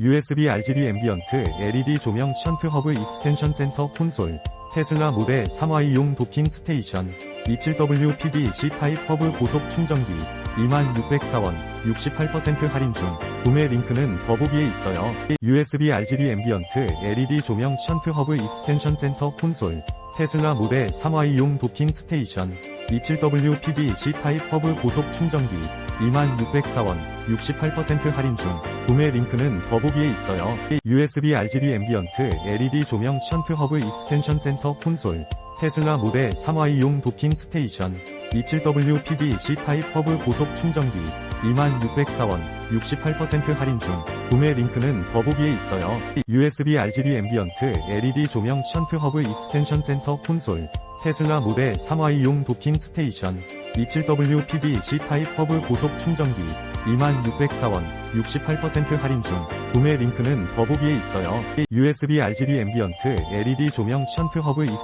USB RGB 앰비언트 LED 조명 션트 허브 익스텐션 센터 콘솔 테슬라 모델 3Y용 도킹 스테이션 27W PD C 타입 허브 고속 충전기 2604원 68% 할인 중 구매 링크는 더보기에 있어요. USB RGB 앰비언트 LED 조명 션트 허브 익스텐션 센터 콘솔 테슬라 모델 3Y용 도킹 스테이션 27W PD C 타입 허브 고속 충전기 2604원 68% 할인 중 구매 링크는 더보기에 있어요. USB RGB 앰비언트 LED 조명 션트 허브 익스텐션 센터 콘솔 테슬라 모델 3Y용 도킹 스테이션 27W PD C 타입 허브 고속 충전기 2604원 68% 할인 중 구매 링크는 더보기에 있어요. USB RGB 앰비언트 LED 조명 션트 허브 익스텐션 센터 콘솔 테슬라 모델 3Y용 도킹 스테이션 27W PD C 타입 허브 고속 충전기 2604원 68% 할인 중 구매 링크는 더보기에 있어요. USB RGB 앰비언트 LED 조명 션트 허브 익스